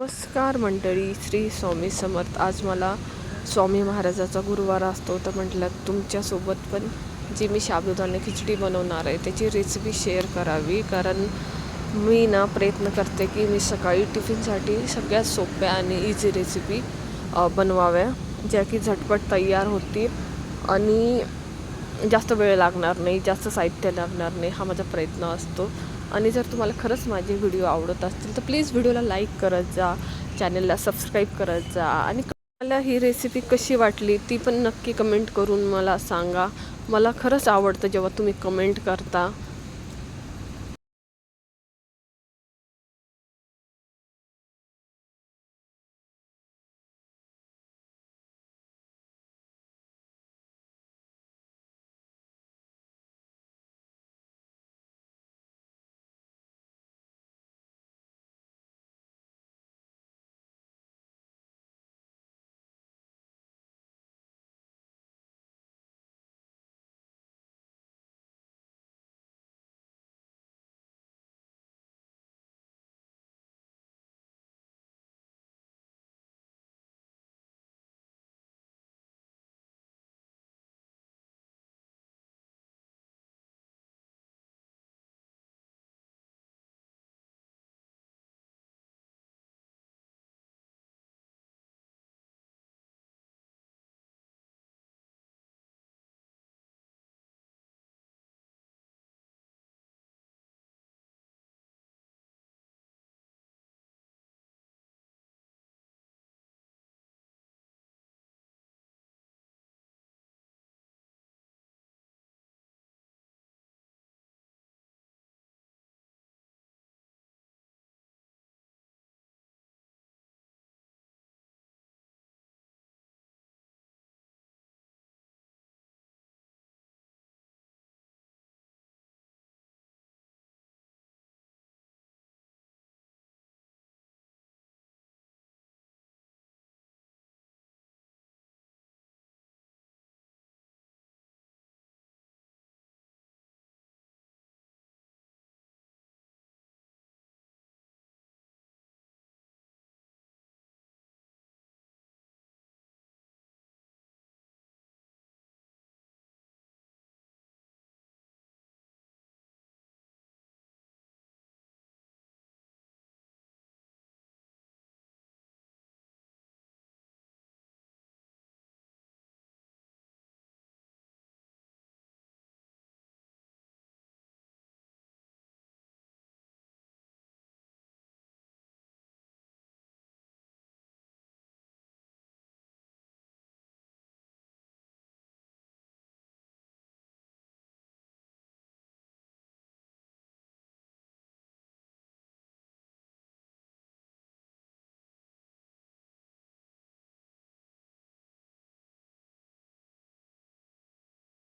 नमस्कार मंडळी श्री स्वामी समर्थ. आज मला स्वामी महाराजाचा गुरुवार असतो तर म्हटलं तुमच्यासोबत पण जी मी साबुदाणे खिचडी बनवणार आहे त्याची रेसिपी शेअर करावी. कारण मी ना प्रयत्न करते की मी सकाळी टिफिनसाठी सगळ्यात सोप्या आणि इझी रेसिपी बनवाव्या ज्या की झटपट तयार होतील आणि जास्त वेळ लागणार नाही जास्त साहित्य लागणार नाही हा माझा प्रयत्न असतो. आणि जर तुम्हाला खरंच माझे व्हिडिओ आवडत असतील तर प्लीज व्हिडिओला लाईक करत जा चॅनलला सबस्क्राईब करत जा. आणि मला ही रेसिपी कशी वाटली ती पण नक्की कमेंट करून मला सांगा. मला खरंच आवडतं जेव्हा तुम्ही कमेंट करता.